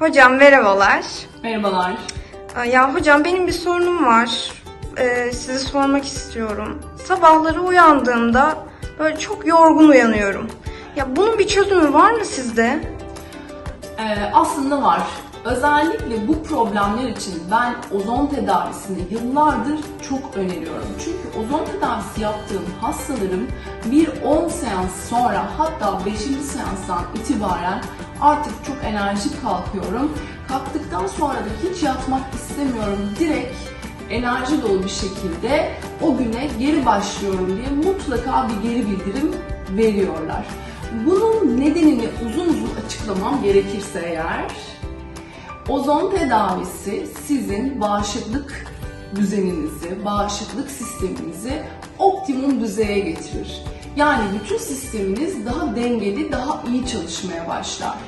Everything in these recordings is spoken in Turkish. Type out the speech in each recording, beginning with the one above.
Hocam merhabalar. Merhabalar. Ya hocam benim bir sorunum var. Ee, size sormak istiyorum. Sabahları uyandığımda böyle çok yorgun uyanıyorum. Ya bunun bir çözümü var mı sizde? Ee, aslında var. Özellikle bu problemler için ben ozon tedavisini yıllardır çok öneriyorum. Çünkü ozon tedavisi yaptığım hastalarım bir 10 seans sonra hatta 5. seanstan itibaren artık çok enerjik kalkıyorum. Kalktıktan sonra da hiç yatmak istemiyorum. Direkt enerji dolu bir şekilde o güne geri başlıyorum diye mutlaka bir geri bildirim veriyorlar. Bunun nedenini uzun uzun açıklamam gerekirse eğer, ozon tedavisi sizin bağışıklık düzeninizi, bağışıklık sisteminizi optimum düzeye getirir. Yani bütün sisteminiz daha dengeli, daha iyi çalışmaya başlar.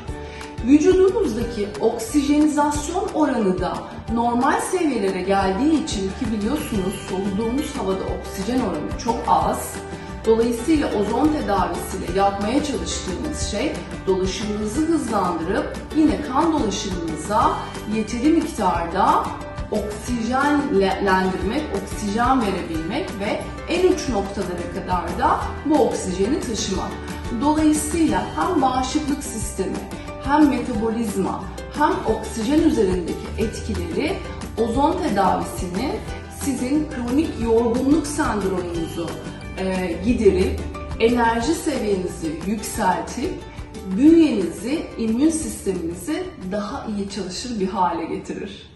Vücudunuzdaki oksijenizasyon oranı da normal seviyelere geldiği için ki biliyorsunuz soluduğumuz havada oksijen oranı çok az. Dolayısıyla ozon tedavisiyle yapmaya çalıştığımız şey dolaşımınızı hızlandırıp yine kan dolaşımınıza yeteri miktarda oksijenlendirmek, oksijen verebilmek ve en uç noktalara kadar da bu oksijeni taşımak. Dolayısıyla hem bağışıklık sistemi, hem metabolizma, hem oksijen üzerindeki etkileri ozon tedavisinin sizin kronik yorgunluk sendromunuzu e, giderip enerji seviyenizi yükseltip bünyenizi, immün sisteminizi daha iyi çalışır bir hale getirir.